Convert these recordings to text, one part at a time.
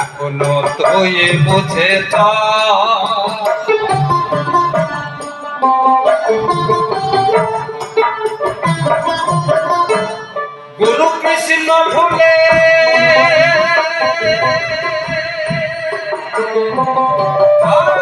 এখনও তুই বুঝে গুরু কৃষ্ণ ভুলে। আর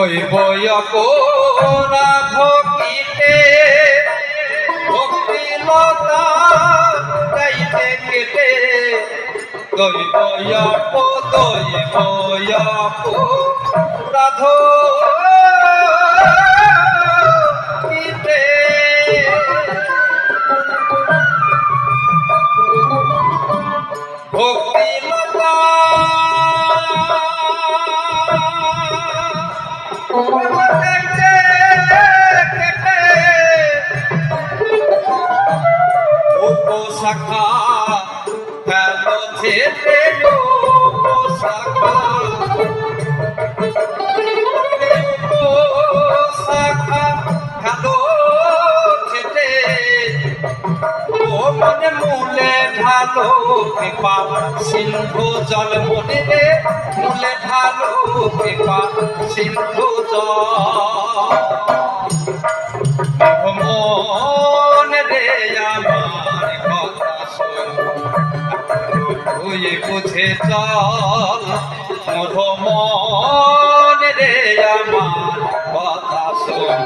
দৈব অপরাধ কীটে ভক্তি লতা গাইতে কেটে। দৈব দৈব অপরাধ ঢালো কৃপা সিন্ধু জল মনে মূলে ঢালো কৃপা সিন্ধু জল। তুই বুঝে চল মোর মন রে আমার কথা শোন।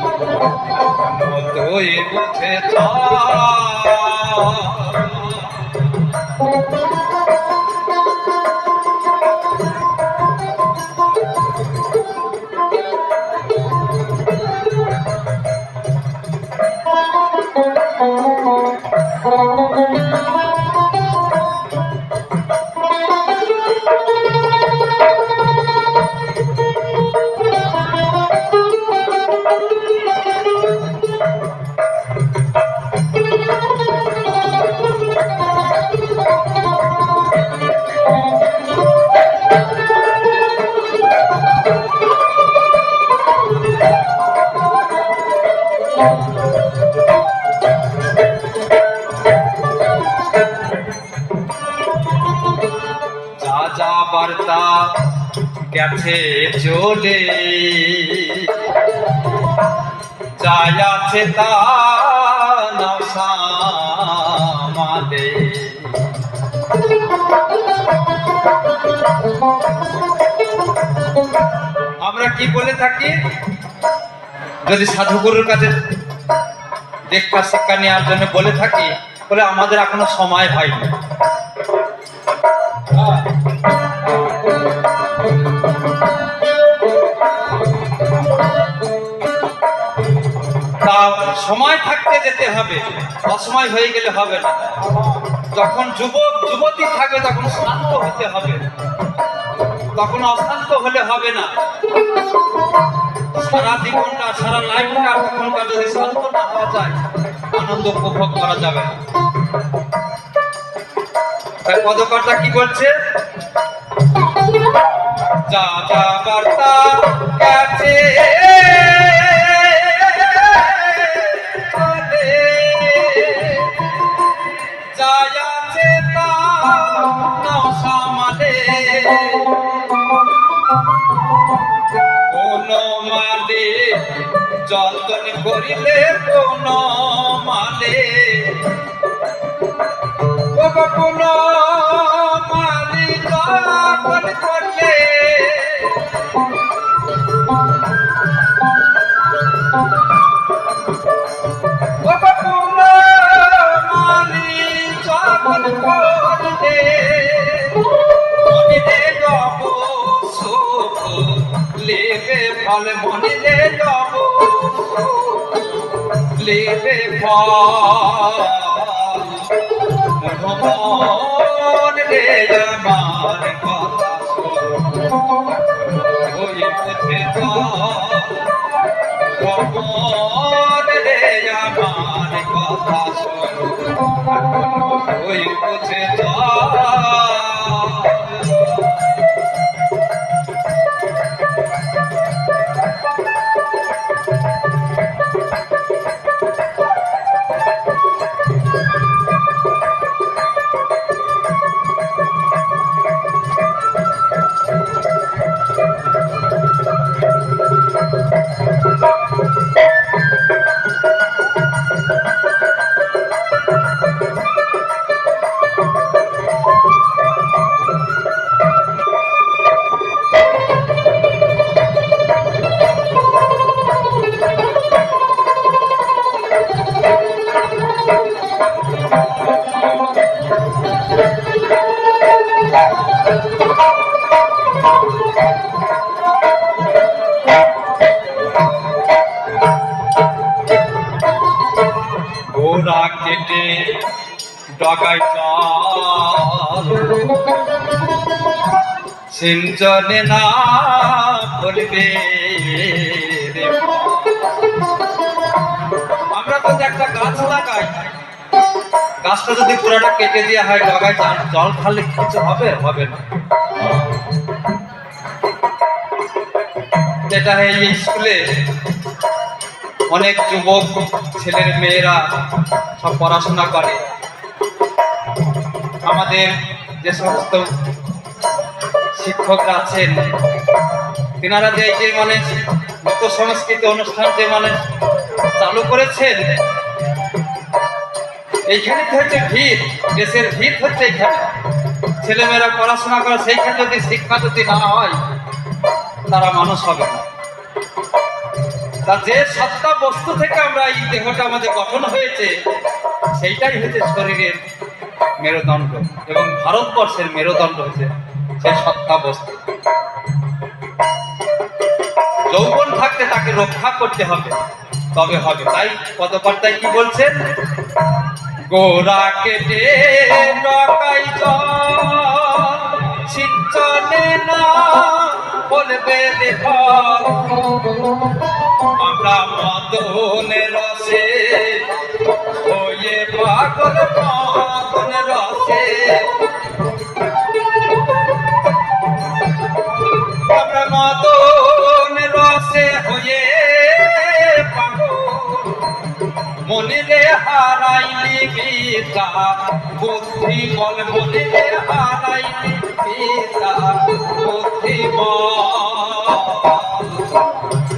তুই বুঝে চল। গেছে চলে যাই আছে আমরা কি বলে থাকি? যদি সাধুগুরুর কাছে দেখা শিক্ষা নেওয়ার জন্য বলে থাকি বলে আমাদের এখনও সময় হয়নি। তা সময় থাকতে যেতে হবে, অসময় হয়ে গেলে হবে না। যখন যুবক, যুবতী থাকবে, তখন শান্ত হতে হবে। তখন অশান্ত হলে হবে না। সারা জীবনটা, সারা লাইফটা তখনকার যদি শান্ত না হওয়া যায়, আনন্দ উপভোগ করা যাবে না। তাই পদকর্তা কি বলছে? যা যা বার্তা গেছে। যতন করিলে কোন মালে। কোন মালি যতন করলে। ফল মনিলে লব লেবে মন রে আমার কথা ওই পথে মন রে আমার কথা ওই পথে চল। সিঞ্চনে না বলবে আমরা তো একটা গাছ লাগাই, গাছটা যদি পুরাটা কেটে দেওয়া হয় ডগায় জল জল ঢাললে কিছু হবে? হবে না। যেটা এই স্কুলে অনেক যুবক, ছেলের মেয়েরা পড়াশোনা করে। আমাদের যে সমস্ত শিক্ষকরা আছেন, তেনারা যে যে মানে লোক সংস্কৃতি অনুষ্ঠান যে মানে চালু করেছেন, এইখানে হচ্ছে ভিড়, দেশের ভিড় হচ্ছে এইখানে। ছেলেমেয়েরা পড়াশোনা করে সেইখানে যদি শিক্ষা যদি না হয়, তারা মানুষ হবে না। তা যে সত্তা বস্তু থেকে আমরা এই দেহটা আমাদের গঠন হয়েছে, সেইটাই হচ্ছে শরীরের মেরুদণ্ড এবং ভারতবর্ষের মেরুদণ্ড হচ্ছে সেই সত্তা বস্তু। যৌবন থাকতে তাকে রক্ষা করতে হবে, তবে হবে। তাই পদকর্তায় কি বলছেন? গোরা কেটে জল, সিঞ্চনে না বলবে দেখো আমরা মদনে রসে পাগল মদন রসে। আমরা মদন রসে, হয়ে মনিলে হারাইলি গীতা বুদ্ধি বল মনিলে হারাইলি গীতা বুদ্ধি বল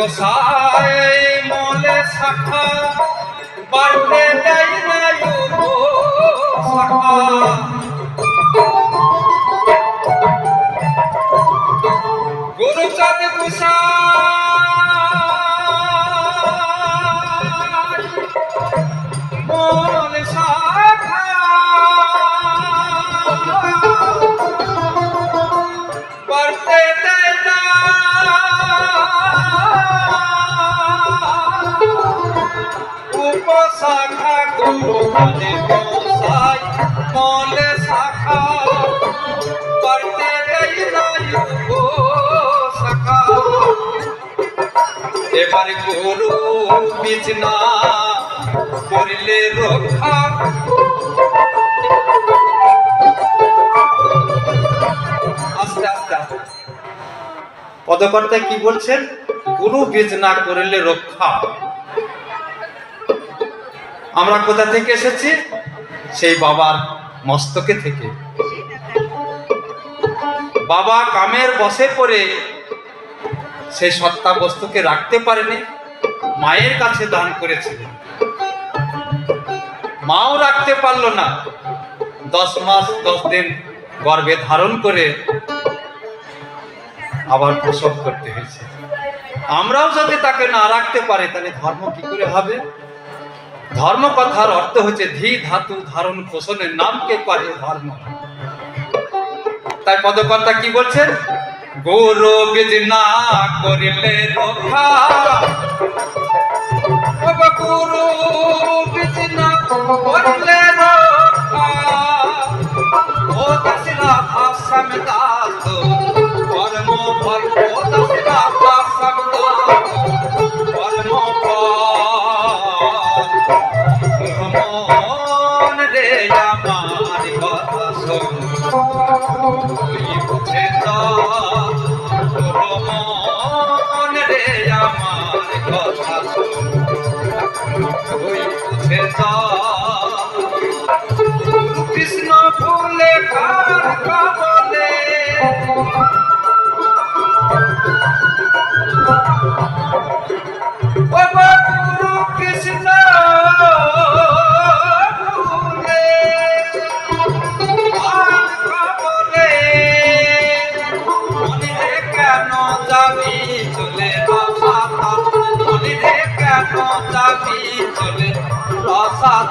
গোসাই মলে শাখা বাড়তে দেয় না ইউগো শাখা। গুরু গোসাই এবার গুরু বিছনা করিলে রক্ষা। আস্তে আস্তে পদকর্তা কি বলছেন? গুরু বীজ না করিলে রক্ষা। আমরা কোথা থেকে এসেছি? সেই বাবার মস্তকে থেকে। বাবা কামের বসে পড়ে সেই সত্তা বস্তুকে রাখতে পারেনি, মায়ের কাছে দান করেছিলেন মাও রাখতে পারল না। দশ মাস, দশ দিন গর্ভে ধারণ করে আবার প্রসব করতে হয়েছে। আমরাও যদি তাকে না রাখতে পারি, তাহলে ধর্ম কি করে হবে? ধর্ম কথার অর্থ হচ্ছে ধি ধাতু ধারণ পোষণের নামকে করে ধর্ম। তাই পদকর্তা কি বলছেন? গৌরব না করিলে রক্ষা আমার কথা তুই বুঝে কৃষ্ণ ফুলে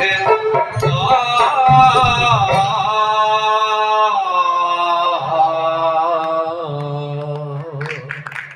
চল তুই বুঝে চল